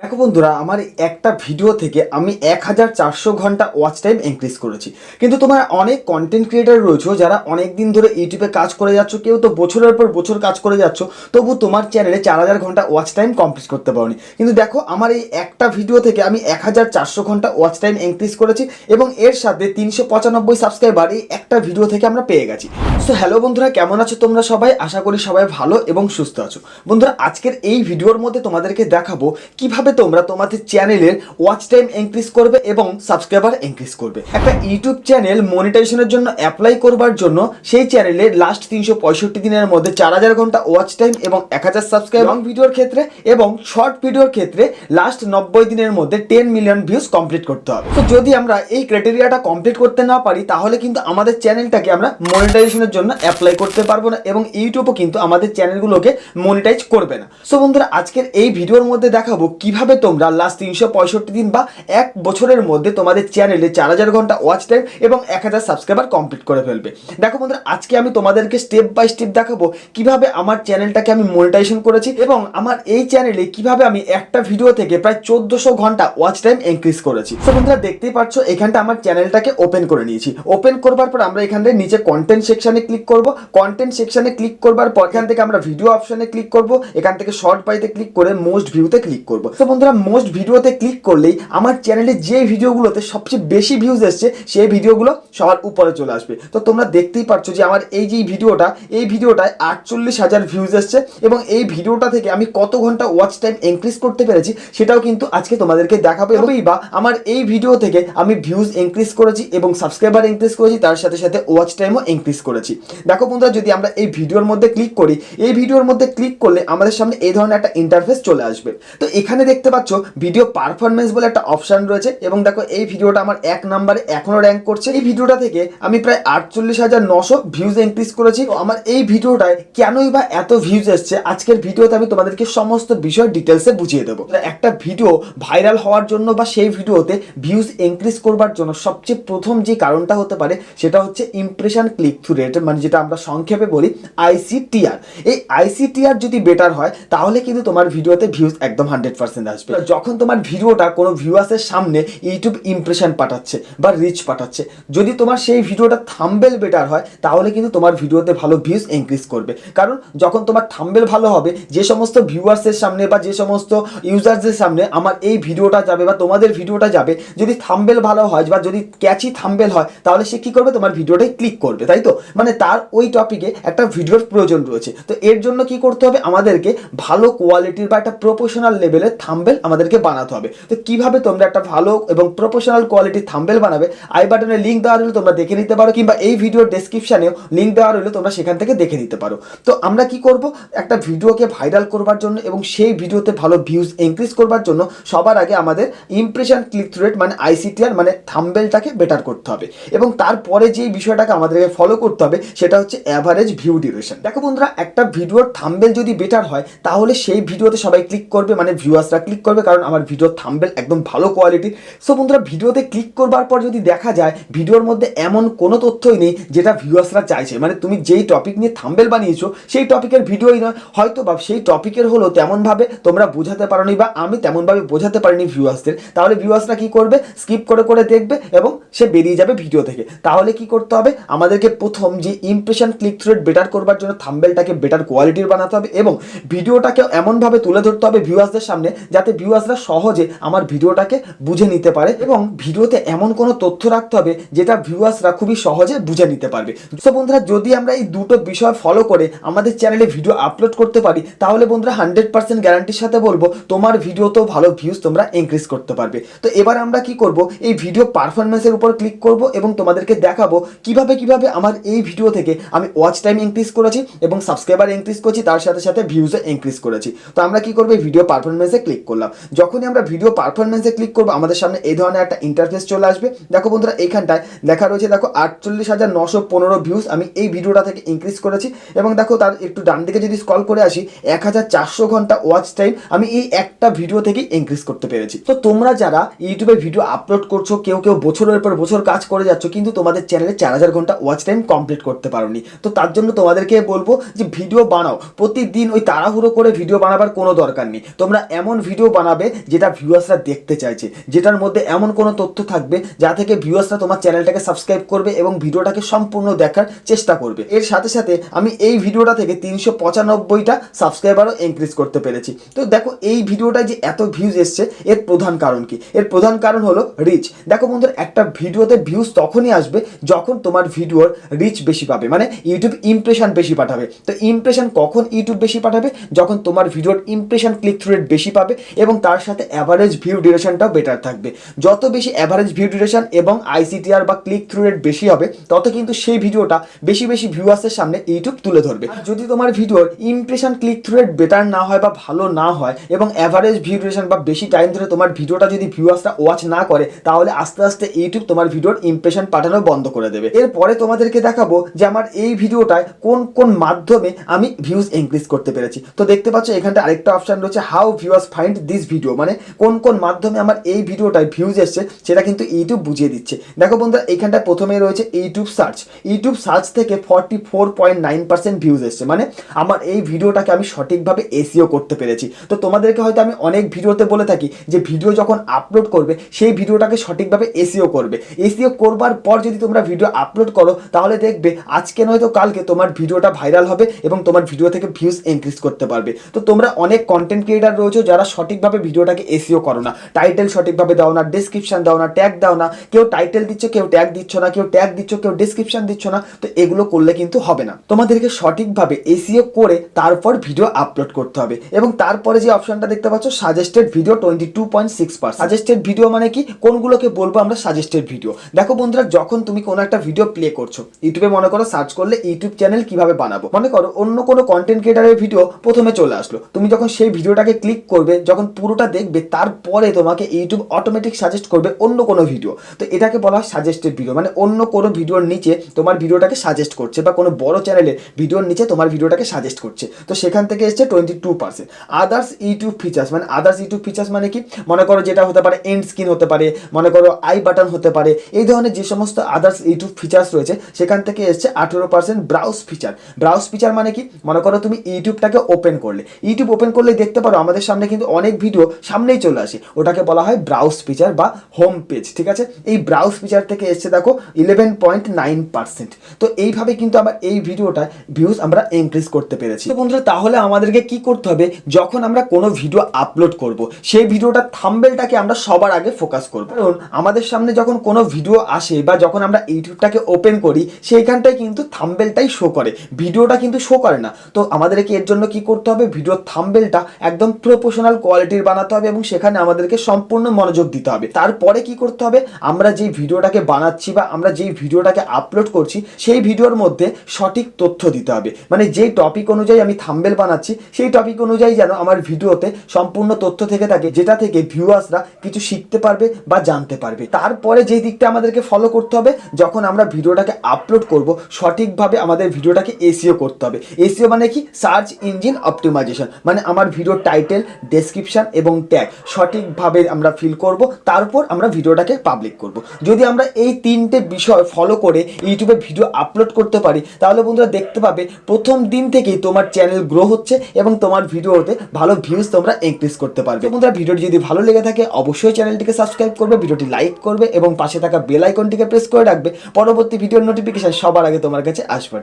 দেখো বন্ধুরা, আমার একটা ভিডিও থেকে আমি এক হাজার চারশো ঘণ্টা ওয়াচ টাইম ইনক্রিজ করেছি। কিন্তু তোমার অনেক কন্টেন্ট ক্রিয়েটার রয়েছে যারা অনেক দিন ধরে ইউটিউবে কাজ করে যাচ্ছ, কেউ তো বছরের পর বছর কাজ করে যাচ্ছ, তবু তোমার চ্যানেলে চার হাজার ঘণ্টা ওয়াচ টাইম কমপ্লিট করতে পারোনি। কিন্তু দেখো, আমার এই একটা ভিডিও থেকে আমি এক হাজার চারশো ঘণ্টা ওয়াচ টাইম ইনক্রিজ করেছি এবং এর সাথে তিনশো পঁচানব্বই সাবস্ক্রাইবার এই একটা ভিডিও থেকে আমরা পেয়ে গেছি। সো হ্যালো বন্ধুরা, কেমন আছো তোমরা সবাই? আশা করি সবাই ভালো এবং সুস্থ আছো। বন্ধুরা, আজকের এই ভিডিওর মধ্যে তোমাদেরকে দেখাবো কীভাবে তোমরা তোমাদের চ্যানেলের ওয়াচ টাইম ইনক্রিজ করবে এবং সাবস্ক্রাইবার ইনক্রিজ করবে। একটা ইউটিউব চ্যানেল মনিটাইজেশনের জন্য অ্যাপ্লাই করবার জন্য সেই চ্যানেলে লাস্ট তিনশো পঁয়ষট্টি দিনের মধ্যে চার হাজার ঘণ্টা ওয়াচ টাইম এবং এক হাজার সাবস্ক্রাইব লং ভিডিওর ক্ষেত্রে এবং শর্ট ভিডিওর ক্ষেত্রে লাস্ট নব্বই দিনের মধ্যে টেন মিলিয়ন ভিউজ কমপ্লিট করতে হবে। তো যদি আমরা এই ক্রাইটেরিয়াটা কমপ্লিট করতে না পারি, তাহলে কিন্তু আমাদের চ্যানেলটাকে আমরা মনিটাইজেশনের জন্য অ্যাপ্লাই করতে পারব না এবং ইউটিউবও কিন্তু আমাদের চ্যানেলগুলোকে মনিটাইজ করবে না। সো বন্ধুরা, আজকের এই ভিডিওর মধ্যে দেখাবো কীভাবে তোমরা লাস্ট তিনশো পঁয়ষট্টি দিন বা এক বছরের মধ্যে তোমাদের চ্যানেলে চার হাজার ঘণ্টা ওয়াচ টাইম এবং এক হাজার সাবস্ক্রাইবার কমপ্লিট করে ফেলবে। দেখো বন্ধুরা, আজকে আমি তোমাদেরকে স্টেপ বাই স্টেপ দেখাবো কীভাবে আমার চ্যানেলটাকে আমি মনিটাইজেশন করেছি এবং আমার এই চ্যানেলে কীভাবে আমি একটা ভিডিও থেকে প্রায় চোদ্দশো ঘণ্টা ওয়াচ টাইম ইনক্রিজ করেছি। তো বন্ধুরা, দেখতেই পাচ্ছ, এখানটা আমার চ্যানেলটাকে ওপেন করে নিয়েছি। ওপেন করবার পর আমরা এখান থেকে নিচে কন্টেন্ট সেকশানে ক্লিক করব। কন্টেন্ট সেকশানে ক্লিক করবার পর এখান থেকে আমরা ভিডিও অপশানে ক্লিক করব। এখান থেকে শর্ট বাইতে ক্লিক করে মোস্ট ভিউতে ক্লিক করব। তো বন্ধুরা মোস্ট ভিডিওতে ক্লিক করলেই আমার চ্যানেলে যে ভিডিওগুলোতে সবচেয়ে বেশি ভিউজ এসছে, সেই ভিডিওগুলো সবার উপরে চলে আসবে। তো তোমরা দেখতেই পাচ্ছ যে আমার এই যে ভিডিওটা, এই ভিডিওটায় আটচল্লিশ হাজার ভিউজ এসছে এবং এই ভিডিওটা থেকে আমি কত ঘণ্টা ওয়াচ টাইম ইনক্রিজ করতে পেরেছি সেটাও কিন্তু আজকে তোমাদেরকে দেখাবো এবংই বা আমার এই ভিডিও থেকে আমি ভিউজ ইনক্রিজ করেছি এবং সাবস্ক্রাইবার ইনক্রিজ করেছি, তার সাথে সাথে ওয়াচ টাইমও ইনক্রিজ করেছি। দেখো বন্ধুরা, যদি আমরা এই ভিডিওর মধ্যে ক্লিক করি, এই ভিডিওর মধ্যে ক্লিক করলে আমাদের সামনে এই ধরনের একটা ইন্টারফেস চলে আসবে। তো এখানে দেখতে পাচ্ছ ভিডিও পারফরমেন্স বলে একটা অপশন রয়েছে এবং দেখো এই ভিডিওটা আমার এক নম্বরে এখনও র্যাঙ্ক করছে। এই ভিডিওটা থেকে আমি প্রায় আটচল্লিশ হাজার নশো ভিউজ ইনক্রিজ করেছি। আমার এই ভিডিওটায় কেনই বা এত ভিউজ এসছে? আজকের ভিডিওতে আমি তোমাদেরকে সমস্ত বিষয় ডিটেলসে বুঝিয়ে দেবো। একটা ভিডিও ভাইরাল হওয়ার জন্য বা সেই ভিডিওতে ভিউজ ইনক্রিজ করবার জন্য সবচেয়ে প্রথম যে কারণটা হতে পারে, সেটা হচ্ছে ইমপ্রেশন ক্লিক থ্রু রেট মানে যেটা আমরা সংক্ষেপে বলি আইসিটিআর এই আইসিটিআর যদি বেটার হয়, তাহলে কিন্তু তোমার ভিডিওতে ভিউজ একদম হান্ড্রেড পার্সেন্ট আসবে। যখন তোমার ভিডিওটা কোনো ভিউয়ার্সের সামনে ইউটিউব ইমপ্রেশন পাঠাচ্ছে বা রিচ পাঠাচ্ছে, যদি তোমার সেই ভিডিওটা থাম্বেল বেটার হয়, তাহলে কিন্তু তোমার ভিডিওতে ভালো ভিউজ ইনক্রিজ করবে। কারণ যখন তোমার থাম্বেল ভালো হবে, যে সমস্ত ভিউয়ার্সের সামনে বা যে সমস্ত ইউজার্সদের সামনে আমার এই ভিডিওটা যাবে বা তোমাদের ভিডিওটা যাবে, যদি থাম্বেল ভালো হয় বা যদি ক্যাচি থাম্বেল হয়, তাহলে সে কী করবে? তোমার ভিডিওটাই ক্লিক করবে, তাই তো? মানে তার ওই টপিকে একটা ভিডিওর প্রয়োজন রয়েছে। তো এর জন্য কি করতে হবে? আমাদেরকে ভালো কোয়ালিটির বা একটা প্রফেশনাল লেভেলের থাম্বেল আমাদেরকে বানাতে হবে। তো কীভাবে তোমরা একটা ভালো এবং প্রফেশনাল কোয়ালিটির থাম্বেল বানাবে, আই বাটনে লিঙ্ক দেওয়া রইলে, তোমরা দেখে নিতে পারো, কিংবা এই ভিডিওর ডেসক্রিপশানেও লিঙ্ক দেওয়া রইলে, তোমরা সেখান থেকে দেখে নিতে পারো। তো আমরা কি করব? একটা ভিডিওকে ভাইরাল করবার জন্য এবং সেই ভিডিওতে ভালো ভিউজ ইনক্রিজ করবার জন্য সবার আগে আমাদের ইমপ্রেশন ক্লিক থ্রু রেট মানে আইসিটিআর মানে থাম্বেলটাকে বেটার করতে হবে। এবং তারপরে যে বিষয়টাকে আমাদেরকে ফলো করতে হবে, সেটা হচ্ছে অ্যাভারেজ ভিউ ডিউরেশন দেখো বন্ধুরা, একটা ভিডিওর থাম্বেল যদি বেটার হয়, তাহলে সেই ভিডিওতে সবাই ক্লিক করবে মানে ভিউয়ার্সরা ক্লিক করবে কারণ আমার ভিডিওর থাম্বেল একদম ভালো কোয়ালিটির সো বন্ধুরা ভিডিওতে ক্লিক করবার পর যদি দেখা যায় ভিডিওর মধ্যে এমন কোনো তথ্যই নেই যেটা ভিউয়ার্সরা চাইছে। মানে তুমি যেই টপিক নিয়ে থাম্বেল বানিয়েছো, সেই টপিকের ভিডিওই নয় হয়তো বা সেই টপিকের হলো তেমনভাবে তোমরা বোঝাতে পারোনি বা আমি তেমনভাবে বোঝাতে পারিনি ভিউয়ার্সদের তাহলে ভিউয়ার্সরা কি করবে? স্কিপ করে করে দেখবে এবং সে বেরিয়ে যাবে ভিডিও থেকে। তাহলে কি করতে হবে? আমাদেরকে প্রথম যে impression click through rate better করবার জন্য থাম্বেলটাকে বেটার কোয়ালিটির বানাতে হবে এবং ভিডিওটাকে এমনভাবে তুলে ধরতে হবে ভিউয়ার্সদের সামনে যাতে ভিউয়ার্সরা সহজে আমার ভিডিওটাকে বুঝে নিতে পারে এবং ভিডিওতে এমন কোনো তথ্য রাখতে হবে যেটা ভিউয়ার্সরা খুবই সহজে বুঝে নিতে পারবে। সো বন্ধুরা, যদি আমরা এই দুটো বিষয় ফলো করে আমাদের চ্যানেলে ভিডিও আপলোড করতে পারি, তাহলে বন্ধুরা হান্ড্রেড পার্সেন্ট গ্যারান্টির সাথে বলব, তোমার ভিডিওতেও ভালো ভিউজ তোমরা ইনক্রিজ করতে পারবে। তো এবার আমরা কি করব, এই ভিডিও পারফরমেন্সের উপর ক্লিক করব এবং তোমাদেরকে দেখাবো কীভাবে কীভাবে আমার এই ভিডিও থেকে আমি ওয়াচ টাইম ইনক্রিজ করেছি এবং সাবস্ক্রাইবার ইনক্রিজ করেছি, তার সাথে সাথে ভিউজও ইনক্রিজ করেছি। তো আমরা কি করব ভিডিও পারফরমেন্সে ক্লিক করলাম। যখনই আমরা ভিডিও পারফরমেন্সে ক্লিক করব, আমাদের সামনে এই ধরনের একটা ইন্টারফেস চলে আসবে। দেখো বন্ধুরা, এইখানটায় লেখা রয়েছে, দেখো, আটচল্লিশ হাজার নশো পনেরো ভিউজ আমি এই ভিডিওটা থেকে ইনক্রিজ করেছি। এবং দেখো, তার একটু ডান দিকে যদি স্ক্রল করে আসি এক হাজার চারশো ঘণ্টা ওয়াচ টাইম আমি এই একটা ভিডিও থেকে ইনক্রিজ করতে পেরেছি। তো তোমরা যারা ইউটিউবে ভিডিও আপলোড করছ, কেউ কেউ বছরের পর বছর কাজ করে যাচ্ছ, কিন্তু তোমাদের চ্যানেলে চার হাজার ঘণ্টা ওয়াচ টাইম কমপ্লিট করতে পারোনি। তো তার জন্য তোমাদেরকে বলব যে ভিডিও বানাও। প্রতিদিন ওই তাড়াহুড়ো করে ভিডিও বানাবার কোনো দরকার নেই। তোমরা এমন ভিডিও বানাবে যেটা ভিউয়ার্সরা দেখতে চাইছে, যেটার মধ্যে এমন কোনো তথ্য থাকবে যা থেকে ভিউয়ার্সরা তোমার চ্যানেলটাকে সাবস্ক্রাইব করবে এবং ভিডিওটাকে সম্পূর্ণ দেখার চেষ্টা করবে। এর সাথে সাথে আমি এই ভিডিওটা থেকে তিনশো পঁচানব্বইটা সাবস্ক্রাইবারও ইনক্রিজ করতে পেরেছি। তো দেখো, এই ভিডিওটা যে এত ভিউজ এসছে, এর প্রধান কারণ কি? এর প্রধান কারণ হলো রিচ দেখো বন্ধুরা, একটা ভিডিওতে ভিউজ তখনই আসবে যখন তোমার ভিডিওর রিচ বেশি পাবে মানে ইউটিউব ইমপ্রেশন বেশি পাঠাবে। তো ইমপ্রেশন কখন ইউটিউব বেশি পাঠাবে? যখন তোমার ভিডিওর ইমপ্রেশন ক্লিক থ্রু রেট বেশি পাবে এবং তার সাথে অ্যাভারেজ ভিউ ডিউরেশনটাও বেটার থাকবে। যত বেশি অ্যাভারেজ ভিউ ডিউরেশন এবং আইসিটিআর বা ক্লিক থ্রু রেট বেশি হবে, তত কিন্তু সেই ভিডিওটা বেশি বেশি ভিউয়ার্সের সামনে ইউটিউব তুলে ধরবে। যদি তোমার ভিডিওর impression click through rate better না হয় বা ভালো না হয় এবং অ্যাভারেজ ভিউ ডিউরেশন বা বেশি টাইম ধরে তোমার ভিডিওটা যদি ভিউয়ার্সরা ওয়াচ না করে, তাহলে আস্তে আস্তে ইউটিউব তোমার ভিডিওর ইমপ্রেশন পাঠানো বন্ধ করে দেবে। এরপরে তোমাদেরকে দেখাবো যে আমার এই ভিডিওটায় কোন কোন মাধ্যমে আমি ভিউজ ইনক্রিজ করতে পেরেছি। তো দেখতে পাচ্ছ এখানটা আরেকটা অপশন রয়েছে how viewers find this video মানে কোন কোন মাধ্যমে আমার এই ভিডিওটায় ভিউজ এসছে, সেটা কিন্তু ইউটিউব বুঝিয়ে দিচ্ছে। দেখো বন্ধুরা, এখানটায় প্রথমে রয়েছে ইউটিউব সার্চ ইউটিউব সার্চ থেকে forty four point nine percent views এসছে। মানে আমার এই ভিডিওটাকে আমি সঠিকভাবে এসিও করতে পেরেছি। তো তোমাদেরকে হয়তো আমি অনেক ভিডিওতে বলে থাকি যে ভিডিও যখন আপলোড করবে, সেই ভিডিওটাকে সঠিকভাবে এসিও করবে। এসিও করবার পর যদি তোমরা ভিডিও আপলোড করো, তাহলে দেখবে আজকে নয়তো কালকে তোমার ভিডিওটা ভাইরাল হবে এবং তোমার ভিডিও থেকে ভিউজ ইনক্রিজ করতে পারবে। তো তোমরা অনেক কন্টেন্ট ক্রিয়েটার রয়েছে যারা সঠিকভাবে ভিডিওটাকে এসিও করো না। টাইটেল সঠিকভাবে দাও না ডিসক্রিপশন দাও না ট্যাগ দাও না। কেউ টাইটেল দিচ্ছ, কেউ ট্যাগ দিচ্ছ না, কেউ ট্যাগ দিচ্ছ, কেউ ডিসক্রিপশন দিচ্ছ না। তো এগুলো করলে কিন্তু হবে না। তোমাদেরকে সঠিকভাবে এসিও করে তারপর ভিডিও আপলোড করতে হবে। এবং তারপরে যে অপশনটা দেখতে পাচ্ছ suggested video twenty two point six percent suggested video মানে কি? কোনগুলোকে বলব আমরা সাজেস্টেড ভিডিও দেখো বন্ধুরা, যখন তুমি কোনো একটা ভিডিও প্লে করছ ইউটিউবে মনে করো সার্চ করলে ইউটিউব চ্যানেল কীভাবে বানাবো? মনে করো অন্য কোনো কন্টেন্ট ক্রিয়েটারের ভিডিও প্রথমে চলে আসলো। তুমি যখন সেই ভিডিওটাকে ক্লিক করবে যখন পুরোটা দেখবে, তারপরে তোমাকে ইউটিউব অটোমেটিক সাজেস্ট করবে অন্য কোনো ভিডিও তো এটাকে বলা হয় সাজেস্টেড ভিডিও মানে অন্য কোনো ভিডিওর নিচে তোমার ভিডিওটাকে সাজেস্ট করছে বা কোনো বড় চ্যানেলের ভিডিওর নিচে তোমার ভিডিওটাকে সাজেস্ট করছে। তো সেখান থেকে এসছে twenty two percent others YouTube features মানে আদার্স ইউটিউব ফিচার্স মানে কি? মনে করো যেটা হতে পারে এন্ড স্ক্রিন হতে পারে, মনে করো আই বাটন হতে পারে, এই ধরনের যে সমস্ত আদার্স ইউটিউব ফিচার্স রয়েছে, সেখান থেকে এসছে আঠেরো percent browse feature browse feature মানে কি? মনে করো তুমি ইউটিউবটাকে ওপেন করলে। ইউটিউব ওপেন করলে দেখতে পারো আমাদের সামনে কিন্তু অনেক ভিডিও সামনেই চলে আসে। ওটাকে বলা হয় ব্রাউজ ফিচার বা হোম পেজ ঠিক আছে? এই ব্রাউজ ফিচার থেকে এসছে, দেখো ইলেভেন পয়েন্ট নাইন পার্সেন্ট তো এইভাবে কিন্তু আবার এই ভিডিওটা ভিউজ আমরা ইনক্রিজ করতে পেরেছি। তো বন্ধুরা, তাহলে আমাদেরকে কি করতে হবে? যখন আমরা কোনো ভিডিও আপলোড করব, সেই ভিডিওটা থাম্বেলটাকে আমরা সবার আগে ফোকাস করব। কারণ আমাদের সামনে যখন কোনো ভিডিও আসে বা যখন আমরা ইউটিউবটাকে ওপেন করি, সেইখানটায় কিন্তু থাম্বেলটাই শো করে। ভিডিওটা কিন্তু শো করে না। তো আমাদেরকে এর জন্য কি করতে হবে? ভিডিও থাম্বেলটা একদম প্রফেশনাল কোয়ালিটির বানাতে হবে এবং সেখানে আমাদেরকে সম্পূর্ণ মনোযোগ দিতে হবে। তারপরে কি করতে হবে? আমরা যেই ভিডিওটাকে বানাচ্ছি বা আমরা যেই ভিডিওটাকে আপলোড করছি, সেই ভিডিওর মধ্যে সঠিক তথ্য দিতে হবে। মানে যেই টপিক অনুযায়ী আমি থাম্বেল বানাচ্ছি, সেই টপিক অনুযায়ী যেন আমার ভিডিওতে সম্পূর্ণ তথ্য থেকে থাকে, যেটা থেকে ভিউয়ার্সরা কিছু শিখতে পারবে বা জানতে পারবে। তারপরে যেই দিকটা আমাদেরকে ফলো করতে হবে, যখন আমরা ভিডিওটাকে আপলোড করব, সঠিকভাবে আমাদের ভিডিওটাকে এসিও করতে হবে। এসিও মানে কি? সার্চ ইঞ্জিন অপটিমাইজেশন মানে আমার ভিডিওর টাইটেল ডেসক্রিপশন এবং ট্যাগ সঠিকভাবে আমরা ফিল করব, তারপর আমরা ভিডিওটাকে পাবলিক করব। যদি আমরা এই তিনটে বিষয় ফলো করে ইউটিউবে ভিডিও আপলোড করতে পারি, তাহলে বন্ধুরা দেখতে পাবে প্রথম দিন থেকেই তোমার চ্যানেল গ্রো হচ্ছে এবং তোমার ভিডিওতে ভালো ভিউজ তোমরা ইনক্রিজ করতে পারবে। বন্ধুরা, ভিডিওটি যদি ভালো লেগে থাকে, অবশ্যই চ্যানেলটিকে সাবস্ক্রাইব করবে, ভিডিওটি লাইক করবে এবং পাশে থাকা বেল আইকনটিকে প্রেস করে রাখবে। পরবর্তী ভিডিওর নোটিফিকেশন সবার আগে তোমার কাছে আসবার